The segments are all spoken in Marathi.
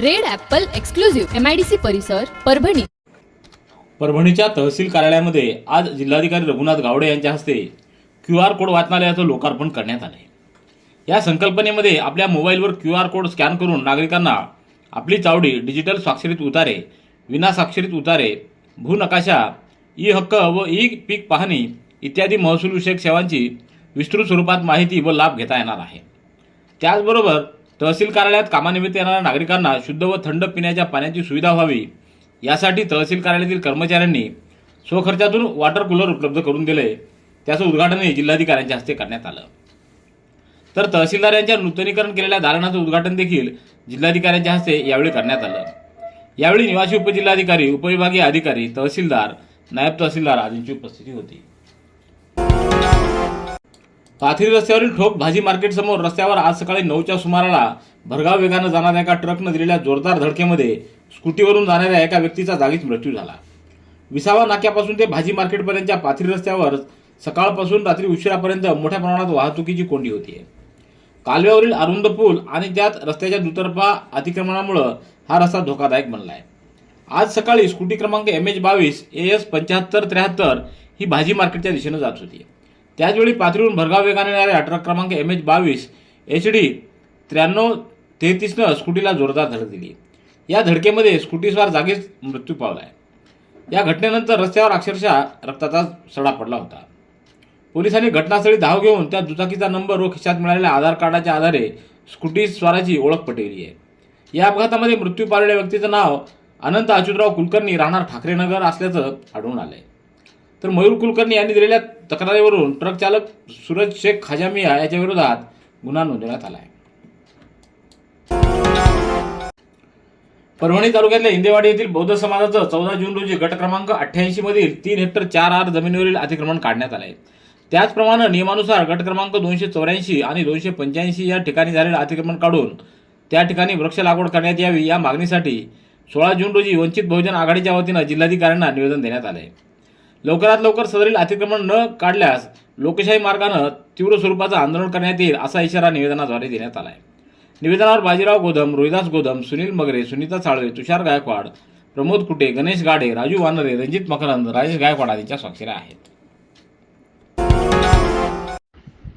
Red apple exclusive MIDC परिसर परभणी. परभणीच्या तहसील कार्यालयामध्ये आज जिल्हाधिकारी रघुनाथ गावडे यांच्या हस्ते क्यू आर कोड वाचनालयाचं लोकार्पण करण्यात आले या संकल्पनेमध्ये आपल्या मोबाईलवर क्यू आर कोड स्कॅन करून नागरिकांना आपली चावडी डिजिटल स्वाक्षरीत उतारे विना स्वाक्षरीत उतारे भूनकाशा ई हक्क व ई पीक पाहणी इत्यादी महसूलविषयक सेवांची विस्तृत स्वरूपात माहिती व लाभ घेता येणार आहे. त्याचबरोबर तहसील कार्यालयात कामानिमित्त येणाऱ्या नागरिकांना शुद्ध व थंड पिण्याच्या पाण्याची सुविधा व्हावी. यासाठी तहसील कार्यालयातील कर्मचाऱ्यांनी स्वखर्चातून वॉटर कूलर उपलब्ध करून दिले. त्याचं उद्घाटनही जिल्हाधिकाऱ्यांच्या हस्ते करण्यात आलं. तर तहसीलदार यांच्या नूतनीकरण केलेल्या दालनाचं उद्घाटन देखील जिल्हाधिकाऱ्यांच्या हस्ते यावेळी करण्यात आलं. यावेळी निवासी उपजिल्हाधिकारी उपविभागीय अधिकारी तहसीलदार नायब तहसीलदार आदींची उपस्थिती होती. पाथरी रस्त्यावरील ठोक भाजी मार्केट समोर रस्त्यावर आज सकाळी नऊच्या सुमाराला भरगाव वेगानं जाणाऱ्या एका ट्रकनं दिलेल्या जोरदार धडकेमध्ये स्कूटीवरून जाणाऱ्या एका व्यक्तीचा जागीच मृत्यू झाला. विसावा नाक्यापासून ते भाजी मार्केटपर्यंतच्या पाथरी रस्त्यावर सकाळपासून रात्री उशिरापर्यंत मोठ्या प्रमाणात वाहतुकीची कोंडी होती. कालव्यावरील अरुंद पूल आणि त्यात रस्त्याच्या दुतर्फा अतिक्रमणामुळं हा रस्ता धोकादायक बनला आहे आज सकाळी स्कूटी क्रमांक एम एच बावीस ए एस पंच्याहत्तर त्र्याहत्तर ही भाजी मार्केटच्या दिशेनं जात होती. त्याचवेळी पाथरीहून भरगाव वेगाने येणाऱ्या ट्रक क्रमांक एम एच बावीस एच डी त्र्याण्णव तेहतीसनं स्कूटीला जोरदार धडक दिली. या धडकेमध्ये स्कूटीस्वार जागीच मृत्यू पावला आहे. या घटनेनंतर रस्त्यावर अक्षरशः रक्ताचा सडा पडला होता. पोलिसांनी घटनास्थळी धाव घेऊन त्या दुचाकीचा नंबर व खिशात मिळालेल्या आधार कार्डाच्या आधारे स्कूटी स्वाराची ओळख पटवली आहे. या अपघातामध्ये मृत्यू पावलेल्या व्यक्तीचं नाव अनंत अच्युतराव कुलकर्णी राहणार ठाकरेनगर असल्याचं आढळून आलं आहे तर मयूर कुलकर्णी यांनी दिलेल्या तक्रारीवरून ट्रक चालक सूरज शेख खाजामिया याच्या विरोधात गुन्हा नोंदवण्यात आला आहे. परभणी तालुक्यातल्या इंदेवाडी येथील बौद्ध समाजाचं चौदा जून रोजी गट क्रमांक अठ्ठ्याऐंशी मधील तीन हेक्टर चार आर जमिनीवरील अतिक्रमण काढण्यात आले त्याचप्रमाणे नियमानुसार गट क्रमांक दोनशे चौऱ्याऐंशी आणि दोनशे पंच्याऐंशी या ठिकाणी झालेलं अतिक्रमण काढून त्या ठिकाणी वृक्ष लागवड करण्यात यावी या मागणीसाठी सोळा जून रोजी वंचित बहुजन आघाडीच्या वतीनं जिल्हाधिकाऱ्यांना निवेदन देण्यात आले लवकरात लवकर सदरील अतिक्रमण न काढल्यास लोकशाही मार्गानं तीव्र स्वरूपाचं आंदोलन करण्यात येईल असा इशारा निवेदनाद्वारे देण्यात आला आहे निवेदनावर बाजीराव गोधम रोहिदास गोधम सुनील मगरे सुनीता साळवे तुषार गायकवाड प्रमोद कुटे गणेश गाडे राजू वानरे रणजित मकरंद राजेश गायकवाड आदींच्या स्वाक्षऱ्या आहेत.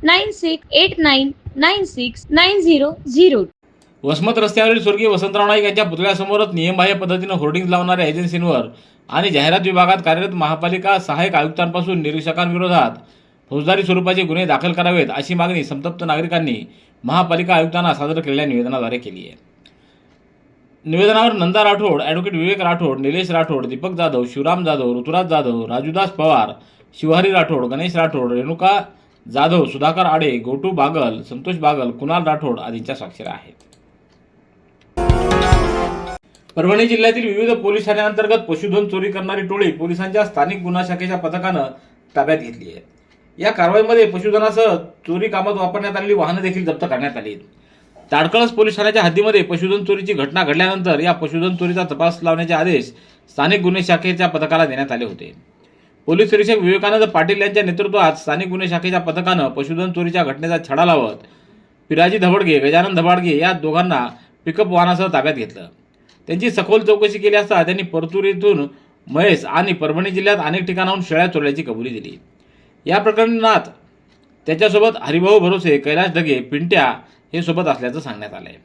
nine six eight nine nine six nine zero zero Vasmat रस्त्यावरील स्वर्गीय वसंतराव नाईक यांच्या पुतळ्यासमोरच नियमबाह्य पद्धतीनं होर्डिंग लावणाऱ्या एजन्सींवर आणि जाहिरात विभागात कार्यरत महापालिका सहाय्यक आयुक्तांपासून निरीक्षकांविरोधात फौजदारी स्वरूपाचे गुन्हे दाखल करावेत अशी मागणी संतप्त नागरिकांनी महापालिका आयुक्तांना सादर केलेल्या निवेदनाद्वारे केली आहे निवेदनावर नंदा राठोड ॲडव्होकेट विवेक राठोड निलेश राठोड दीपक जाधव शिवराम जाधव ऋतुराज जाधव राजूदास पवार शिवहरी राठोड गणेश राठोड रेणुका जाधव सुधाकर आडे गोटू बागल संतोष बागल कुणाल राठोड आदींच्या स्वाक्षऱ्या आहेत. परभणी जिल्ह्यातील विविध पोलीस ठाण्यांतर्गत पशुधन चोरी करणारी टोळी पोलिसांच्या स्थानिक गुन्हा शाखेच्या पथकानं ताब्यात घेतली आहे. या कारवाईमध्ये पशुधनासह चोरी कामात वापरण्यात आलेली वाहनं देखील जप्त करण्यात आली ताडकळस पोलीस ठाण्याच्या हद्दीमध्ये पशुधन चोरीची घटना घडल्यानंतर या पशुधन चोरीचा तपास लावण्याचे आदेश स्थानिक गुन्हे शाखेच्या पथकाला देण्यात आले होते. पोलीस निरीक्षक विवेकानंद पाटील यांच्या नेतृत्वात स्थानिक गुन्हे शाखेच्या पथकानं पशुधन चोरीच्या घटनेचा छडा लावत पिराजी धबडगे गजानन धबाडगे या दोघांना पिकअप वाहनासह ताब्यात घेतलं. त्यांची सखोल चौकशी केली असता त्यांनी परतूर येथून महेश आणि परभणी जिल्ह्यात अनेक ठिकाणाहून शेळ्या चोरल्याची कबुली दिली. या प्रकरणात त्याच्यासोबत हरिभाऊ भरोसे कैलाश ढगे पिंट्या हे सोबत असल्याचं सांगण्यात आलं आहे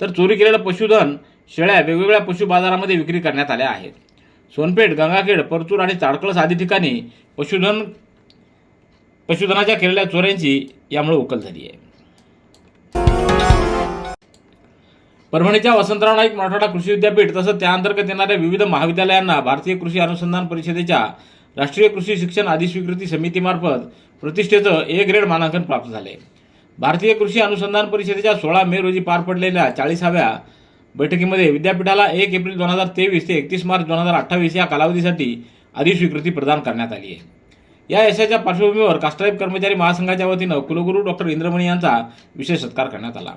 तर चोरी केलेलं पशुधन शेळ्या वेगवेगळ्या पशु बाजारामध्ये विक्री करण्यात आल्या आहेत. सोनपेठ गंगाखेड परतूर आणि ताडकळस आदी ठिकाणी पशुधन पशुधनाच्या केलेल्या चोऱ्यांची यामुळे उकल झाली आहे. परभणीच्या वसंतराव नाईक मराठवाडा कृषी विद्यापीठ तसंच त्याअंतर्गत येणाऱ्या विविध महाविद्यालयांना भारतीय कृषी अनुसंधान परिषदेच्या राष्ट्रीय कृषी शिक्षण अधिस्वीकृती समितीमार्फत प्रतिष्ठेचं ए ग्रेड मानांकन प्राप्त झाले भारतीय कृषी अनुसंधान परिषदेच्या सोळा मे रोजी पार पडलेल्या चाळीसाव्या बैठकीमध्ये विद्यापीठाला एक एप्रिल दोन हजार तेवीस ते एकतीस मार्च दोन हजार अठ्ठावीस या कालावधीसाठी अधिस्वीकृती प्रदान करण्यात आली आहे. या यशाच्या पार्श्वभूमीवर कास्ट्राईब कर्मचारी महासंघाच्या वतीनं कुलगुरू डॉक्टर इंद्रमणी यांचा विशेष सत्कार करण्यात आला.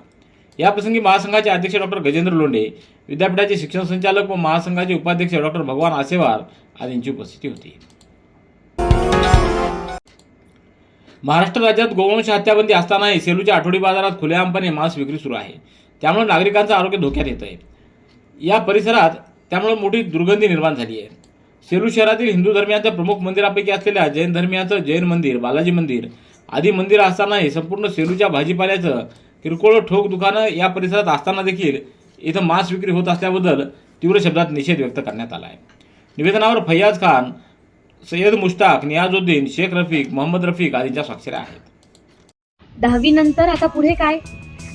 याप्रसंगी महासंघाचे अध्यक्ष डॉक्टर गजेंद्र लोंढे विद्यापीठाचे शिक्षण संचालक व महासंघाचे उपाध्यक्ष डॉक्टर भगवान आसेवार आदींची उपस्थिती होती. महाराष्ट्र राज्यात गोवंश हत्याबंदी असतानाही सेलूच्या आठवडी बाजारात खुलेआमपणे मांस विक्री सुरू आहे. त्यामुळे नागरिकांचं आरोग्य धोक्यात येत आहे या परिसरात त्यामुळे मोठी दुर्गंधी निर्माण झाली आहे. सेलू शहरातील हिंदू धर्मियांच्या प्रमुख मंदिरापैकी असलेल्या जैन धर्मियांचं जैन मंदिर बालाजी मंदिर आदी मंदिर असतानाही संपूर्ण सेलूच्या भाजीपाल्याचं किरकोळ ठोक दुकानं या परिसरात असताना देखील इथं मांस विक्री होत असल्याबद्दल तीव्र शब्दात निषेध व्यक्त करण्यात आला आहे. निवेदनावर फैयाज खान सय्यद मुश्ताक नियाजुद्दीन शेख रफीक मोहम्मद रफीक आदींच्या स्वाक्षऱ्या आहेत. दहावी नंतर आता पुढे काय?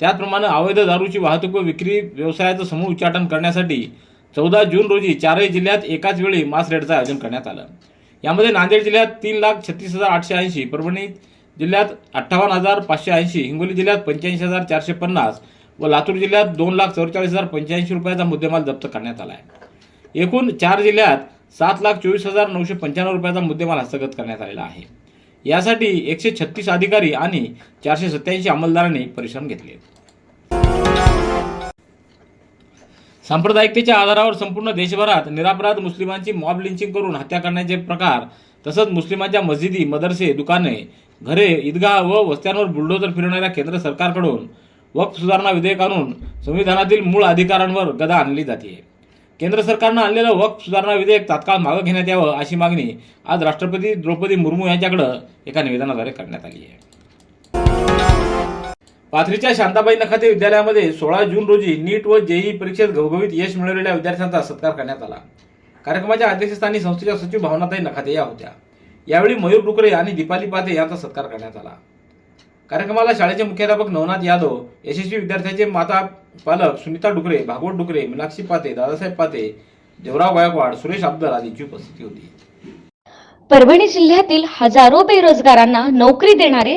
त्याचप्रमाणे अवैध दारूची वाहतूक व विक्री व्यवसायाचं समूह उच्चाटन करण्यासाठी चौदा जून रोजी चारही जिल्ह्यात एकाच वेळी मास रेडचं आयोजन करण्यात आलं. यामध्ये नांदेड जिल्ह्यात तीन लाख छत्तीस हजार आठशे ऐंशी परभणी जिल्ह्यात अठ्ठावन्न हजार पाचशे ऐंशी हिंगोली जिल्ह्यात पंच्याऐंशी हजार चारशे पन्नास व लातूर जिल्ह्यात दोन लाख चौवेचाळीस हजार पंच्याऐंशी रुपयाचा मुद्देमाल जप्त करण्यात आला आहे. एकूण चार जिल्ह्यात सात लाख चोवीस हजार नऊशे पंच्याण्णव रुपयाचा मुद्देमाल हस्तगत करण्यात आलेला आहे. यासाठी एकशे छत्तीस अधिकारी आणि चारशे सत्याऐंशी अंमलदारांनी परिश्रम घेतले. सांप्रदायिकतेच्या आधारावर संपूर्ण देशभरात निरापराध मुस्लिमांची मॉब लिंचिंग करून हत्या करण्याचे प्रकार तसंच मुस्लिमांच्या मस्जिदी मदरसे दुकाने घरे ईदगाह व वस्त्यांवर बुलडोजर फिरवणाऱ्या केंद्र सरकारकडून वक्फ सुधारणा विधेयक आणून संविधानातील मूळ अधिकारांवर गदा आणली जाते केंद्र सरकारनं आणलेलं वक्फ सुधारणा विधेयक तात्काळ मागं घेण्यात यावं अशी मागणी आज राष्ट्रपती द्रौपदी मुर्मू यांच्याकडं एका निवेदनाद्वारे करण्यात आली आहे पाथरीच्या शांताबाई नखाते विद्यालयामध्ये सोळा जून रोजी नीट व जेई परीक्षेत घवघवीत यश मिळवलेल्या विद्यार्थ्यांचा सत्कार करण्यात आला. कार्यक्रमाच्या अध्यक्षस्थानी संस्थेच्या सचिव भावनाताई नखाते या होत्या. यावेळी मयूर डुकरे आणि दीपाली पाते यांचा सत्कार करण्यात आला. कार्यक्रमाला शाळेचे मुख्याध्यापक नवनाथ यादव यशस्वी विद्यार्थ्यांचे माता पालक सुनीता डुकरे भागवत डुकरे मीनाक्षी पाते दादासाहेब पाते देवराव गायकवाड सुरेश अब्दल आदींची उपस्थिती होती. परभणी जिल्ह्यातील हजारो बेरोजगारांना नोकरी देणारे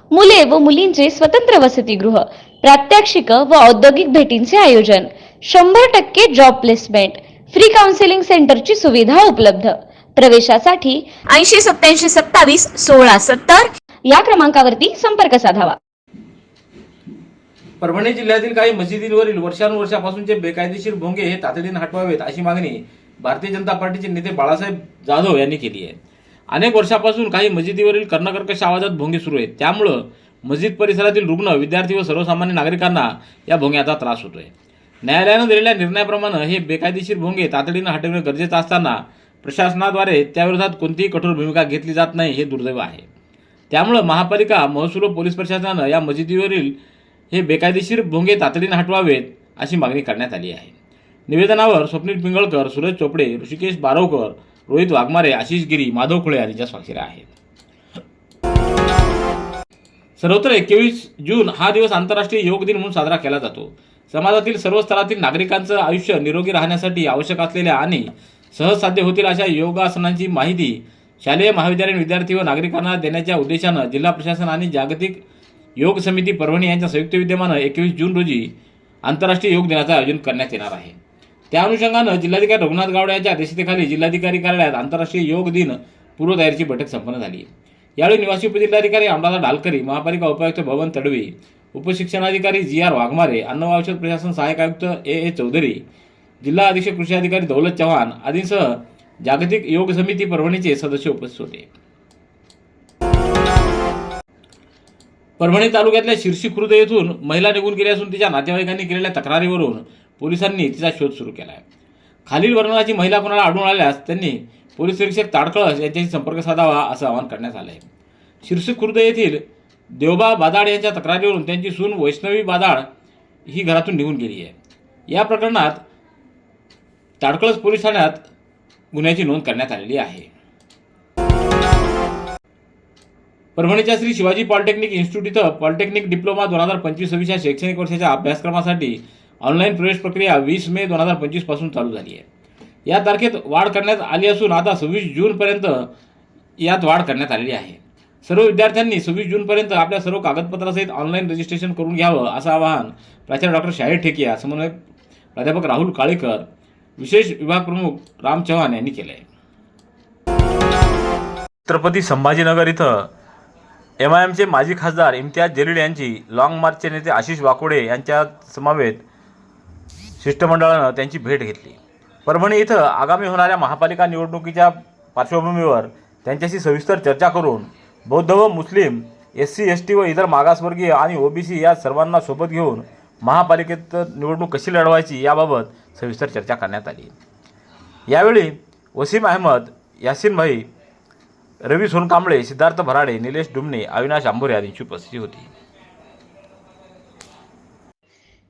मुले व मुलींचे स्वतंत्र वसतिगृह प्रात्यक्षिक व औद्योगिक भेटींचे आयोजन शंभर टक्के जॉब प्लेसमेंट फ्री काउन्सिलिंग सेंटरची सुविधा उपलब्ध. प्रवेशासाठी ऐंशी सत्याऐंशी सत्तावीस सोळा सत्तर या क्रमांकावरती संपर्क साधावा. परभणी जिल्ह्यातील काही मशिदींवरील वर्षानुवर्षापासूनचे बेकायदेशीर भोंगे हे तातडीने हटवावेत अशी मागणी भारतीय जनता पार्टीचे नेते बाळासाहेब जाधव यांनी केली आहे. अनेक वर्षापासून काही मशिदीवरील कर्णकर्कश आवाजात भोंगे सुरू आहेत. त्यामुळं मस्जिद परिसरातील रुग्ण विद्यार्थी व सर्वसामान्य नागरिकांना या भोंग्याचा त्रास होतोय. न्यायालयानं दिलेल्या निर्णयाप्रमाणे हे बेकायदेशीर भोंगे तातडीनं हटवणे गरजेचं असताना प्रशासनाद्वारे त्याविरोधात कोणतीही कठोर भूमिका घेतली जात नाही हे दुर्दैव आहे. त्यामुळं महापालिका महसूल व पोलीस प्रशासनानं या मशिदीवरील हे बेकायदेशीर भोंगे तातडीनं हटवावेत अशी मागणी करण्यात आली आहे. निवेदनावर स्वप्नील पिंगळकर सुरज चोपडे ऋषिकेश बारोकर रोहित वाघमारे आशिष गिरी माधव खुळे यांच्या स्वाक्षऱ्या आहेत. सर्वत्र एकवीस जून हा दिवस आंतरराष्ट्रीय योग दिन म्हणून साजरा केला जातो. समाजातील सर्व स्तरातील नागरिकांचं आयुष्य निरोगी राहण्यासाठी आवश्यक असलेल्या आणि सहज साध्य होतील अशा योगासनांची माहिती शालेय महाविद्यालयीन विद्यार्थी व नागरिकांना देण्याच्या उद्देशानं जिल्हा प्रशासन आणि जागतिक योग समिती परभणी यांच्या संयुक्त विद्यमानं एकवीस जून रोजी आंतरराष्ट्रीय योग दिनाचं आयोजन करण्यात येणार आहे. त्या अनुषंगानं जिल्हाधिकारी रघुनाथ गावडे यांच्या अध्यक्षतेखाली जिल्हाधिकारी कार्यालयात आंतरराष्ट्रीय योग दिन पूर्वतयारीची बैठक संपन्न झाली. यावेळी निवासी उपजिल्हाधिकारी अमरादा ढालकरी महापालिका उपायुक्त भवन तडवी उपशिक्षणाधिकारी जी आर वाघमारे अन्न व औषध प्रशासन सहाय्यक आयुक्त ए ए चौधरी जिल्हा अधीक्षक कृषी अधिकारी दौलत चव्हाण आदींसह जागतिक योग समिती परभणीचे सदस्य उपस्थित होते. परभणी तालुक्यातल्या शिर्शी खुर्द येथून महिला निघून गेली असून तिच्या नातेवाईकांनी केलेल्या तक्रारीवरून पोलिसांनी तिचा शोध सुरू केला आहे खालील वर्णनाची महिला कोणाला आढळून आल्यास त्यांनी पोलीस निरीक्षक ताडकळस यांच्याशी संपर्क साधावा असं आवाहन करण्यात आलं आहे शिरसी खुर्द येथील देवबा बादाड यांच्या तक्रारीवरून त्यांची सून वैष्णवी बादाड ही घरातून निघून गेली आहे. या प्रकरणात ताडकळस पोलीस ठाण्यात गुन्ह्याची नोंद करण्यात आलेली आहे. परभणीच्या श्री शिवाजी पॉलिटेक्निक इन्स्टिट्यूट इथं पॉलिटेक्निक डिप्लोमा दोन हजार पंचवीस सव्वीस या शैक्षणिक वर्षाच्या अभ्यासक्रमासाठी ऑनलाईन प्रवेश प्रक्रिया वीस मे दोन हजार पंचवीसपासून चालू झाली आहे. या तारखेत वाढ करण्यात आली असून आता सव्वीस जूनपर्यंत यात वाढ करण्यात आलेली आहे. सर्व विद्यार्थ्यांनी सव्वीस जूनपर्यंत आपल्या सर्व कागदपत्रासहित ऑनलाईन रजिस्ट्रेशन करून घ्यावं असं आवाहन प्राचार्य डॉक्टर शाहीर ठेकिया समन्वयक प्राध्यापक राहुल काळेकर विशेष विभाग प्रमुख राम चव्हाण यांनी केलं आहे छत्रपती संभाजीनगर इथं एम आय एमचे माजी खासदार इम्तियाज जलील यांची लाँग मार्चचे नेते आशिष वाकोडे यांच्या समवेत शिष्टमंडळानं त्यांची भेट घेतली. परभणी इथं आगामी होणाऱ्या महापालिका निवडणुकीच्या पार्श्वभूमीवर त्यांच्याशी सविस्तर चर्चा करून बौद्ध व मुस्लिम एस सी एस टी व इतर मागासवर्गीय आणि ओबीसी या सर्वांना सोबत घेऊन महापालिकेत निवडणूक कशी लढवायची याबाबत सविस्तर चर्चा करण्यात आली. यावेळी वसीम अहमद यासिन भाई रवी सोनकांबळे सिद्धार्थ भराडे निलेश डुमणे अविनाश आंबोरे आदींची उपस्थिती होती.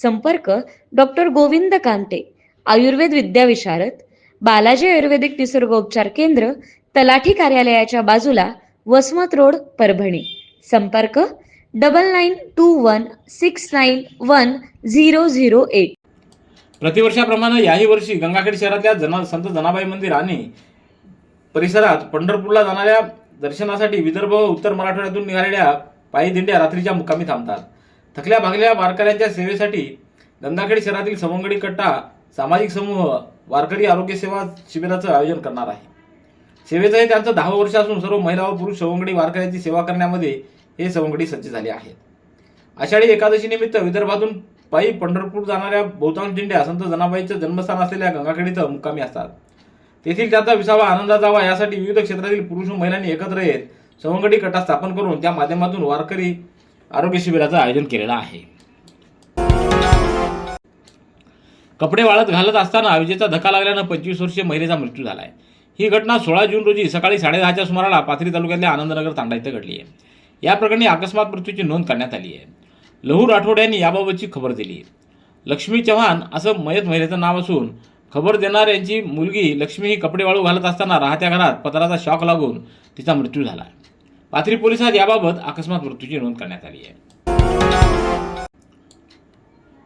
संपर्क डॉक्टर गोविंद कांते आयुर्वेद विद्याविशारद बालाजी आयुर्वेदिक निसर्गोपचार केंद्र तलाठी कार्यालयाच्या बाजूला वसमत रोड परभणी. संपर्क double nine two one six nine one zero zero eight प्रतिवर्षाप्रमाणे याही वर्षी गंगाखेड शहरातल्या जना संत जनाबाई मंदिर आणि परिसरात पंढरपूरला जाणाऱ्या दर्शनासाठी विदर्भ व उत्तर मराठवाड्यातून निघालेल्या पायी दिंड्या रात्रीच्या मुक्कामी थांबतात. थकल्या भागल्या वारकऱ्यांच्या सेवेसाठी गंगाखेड शहरातील सवंगडी कट्टा सामाजिक समूह वारकरी आरोग्य सेवा शिबिराचं आयोजन करणार आहे. सेवेचं हे त्यांचं दहा वर्ष असून सर्व महिला व पुरुष सवंगडी वारकऱ्यांची सेवा करण्यामध्ये हे सवंगडी सज्ज झाले आहेत. आषाढी एकादशी निमित्त विदर्भातून पायी पंढरपूर जाणाऱ्या बहुतांश दिंड्या संत जनाबाईचं जन्मस्थान असलेल्या गंगाखेड इथं मुक्कामी असतात. तेथील त्याचा विसावा आनंदा जावा यासाठी विविध क्षेत्रातील पुरुष व महिलांनी एकत्र येत सवंगडी कटा स्थापन करून त्या माध्यमातून वारकरी आरोग्य शिबिराचं आयोजन केलेलं आहे. कपडे वाळत घालत असताना विजेचा धक्का लागल्यानं पंचवीस वर्षीय महिलेचा मृत्यू झाला आहे ही घटना सोळा जून रोजी सकाळी साडेदहाच्या सुमाराला पाथरी तालुक्यातल्या आनंदनगर तांडा इथं घडली आहे. या प्रकरणी अकस्मात मृत्यूची नोंद करण्यात आली आहे. लहू राठोड यांनी याबाबतची खबर दिली लक्ष्मी चव्हाण असं मयत महिलेचं नाव असून खबर देणार यांची मुलगी लक्ष्मी ही कपडे वाळू घालत असताना राहत्या घरात पत्राचा शॉक लागून तिचा मृत्यू झाला पाथरी पोलिसात याबाबत अकस्मात मृत्यूची नोंद करण्यात आली आहे.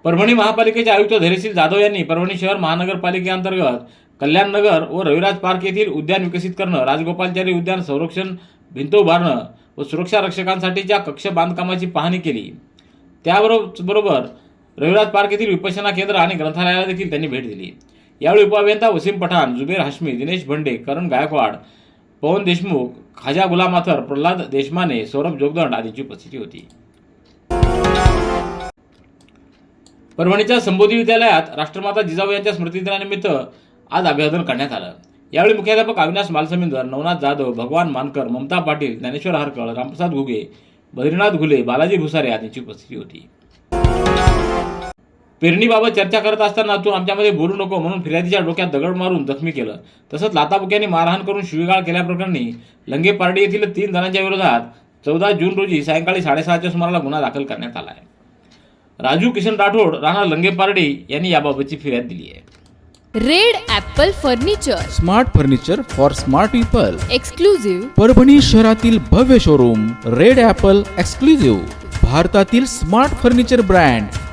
परभणी महापालिकेचे आयुक्त धैर्यशील जाधव यांनी परभणी शहर महानगरपालिकेअंतर्गत कल्याणनगर व रविराज पार्क येथील उद्यान विकसित करणं राजगोपालचारी उद्यान संरक्षण भिंत उभारणं व सुरक्षा रक्षकांसाठीच्या कक्ष बांधकामाची पाहणी केली. त्याबरोबर बरोबर रविराज पार्क येथील विपश्यना केंद्र आणि ग्रंथालयाला देखील त्यांनी भेट दिली. यावेळी उपअभियंता वसीम पठाण जुबेर हाशमी दिनेश भंडे करण गायकवाड पवन देशमुख खाजा गुलाम अथर प्रल्हाद देशमाने सौरभ जोगदंड आदींची उपस्थिती होती. परभणीच्या संबोधी विद्यालयात राष्ट्रमाता जिजाऊ यांच्या स्मृतिदिनानिमित्त आज अभिवादन करण्यात आलं. यावेळी मुख्याध्यापक अविनाश मालसमिंदर नवनाथ जाधव भगवान मानकर ममता पाटील ज्ञानेश्वर हरकळ रामप्रसाद घुगे बद्रीनाथ घुले बालाजी भुसारे आदींची उपस्थिती होती. पेरणीबाबत चर्चा करत असताना तू आमच्यामध्ये बोलू नको म्हणून फिर्यादीच्या डोक्यात दगड मारून जखमी केलं. तसंच लाताबुक्यांनी मारहाण करून शिवीगाळ केल्याप्रकरणी लंगे पारडी येथील तीन जणांच्या विरोधात चौदा जून रोजी सायंकाळी साडेसहाच्या सुमाराला गुन्हा दाखल करण्यात आला आहे. राजू किशन राठोड राणा लंगे पारडी यांनी याबाबतची फिर्याद दिली आहे. Red apple furniture. Smart furniture for smart people. Exclusive Parbhani शहरातील भव्य शोरूम रेड ॲपल एक्सक्लुझिव्ह. भारतातील smart furniture brand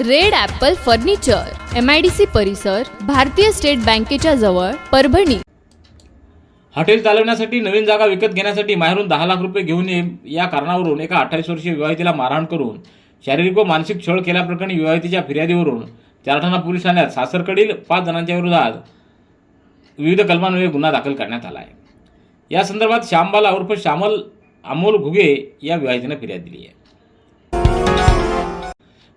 Red apple furniture M I D C परिसर भारतीय स्टेट बँकेच्या जवळ परभणी. हॉटेल चालवण्यासाठी नवीन जागा विकत घेण्यासाठी माहेरून दहा लाख रुपये घेऊन ये या कारणावरून एका अठ्ठावीस वर्षीय विवाहितेला मारहाण करून शारीरिक व मानसिक छळ केल्याप्रकरणी विवाहितेच्या फिर्यादीवरून चारठाणा पोलीस ठाण्यात सासरकडील पाच जणांच्या विरोधात विविध कलमांमुळे गुन्हा दाखल करण्यात आला आहे. या संदर्भात श्यामबाला उर्फ श्यामल अमोल घुगे या विवाहितेनं फिर्याद दिली आहे.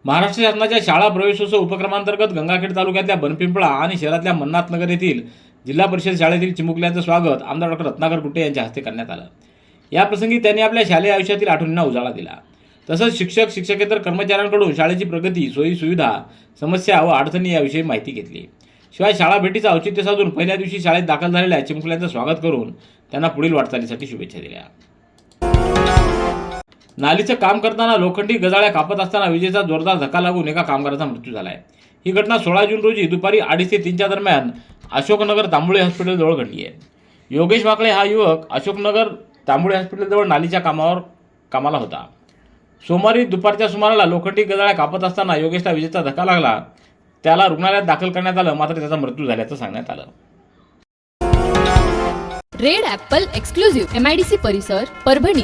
महाराष्ट्र शासनाच्या शाळा प्रवेशोत्सव उपक्रमांतर्गत गंगाखेड तालुक्यातल्या बनपिंपळा आणि शहरातल्या मन्नाथ नगर येथील जिल्हा परिषद शाळेतील चिमुकल्यांचं स्वागत आमदार डॉक्टर रत्नाकर गुट्टे यांच्या हस्ते करण्यात आलं. याप्रसंगी त्यांनी आपल्या शालेय आयुष्यातील आठवणींना उजाळा दिला. तसंच शिक्षक शिक्षकेतर कर्मचाऱ्यांकडून शाळेची प्रगती सोयी सुविधा समस्या व अडचणी याविषयी माहिती घेतली. शिवाय शाळा भेटीचं औचित्य साधून पहिल्या दिवशी शाळेत दाखल झालेल्या चिमुकल्यांचं स्वागत करून त्यांना पुढील वाटचालीसाठी शुभेच्छा दिल्या. नालीचं काम करताना लोखंडी गजाळ्या कापत असताना विजेचा जोरदार धक्का लागून एका कामगाराचा मृत्यू झाला आहे ही घटना सोळा जून रोजी दुपारी अडीच ते तीनच्या दरम्यान अशोकनगर तांबुळे हॉस्पिटलजवळ घडली आहे. योगेश वाकळे हा युवक अशोकनगर तांबुळे हॉस्पिटलजवळ नालीच्या कामावर कामाला होता. सोमवारी दुपारच्या सुमाराला लोखंडी गजाळ्या कापत असताना योगेशला विजेचा धक्का लागला. त्याला रुग्णालयात दाखल करण्यात आलं मात्र त्याचा मृत्यू झाल्याचं सांगण्यात आलं. Red apple exclusive M I D C परिसर परभणी.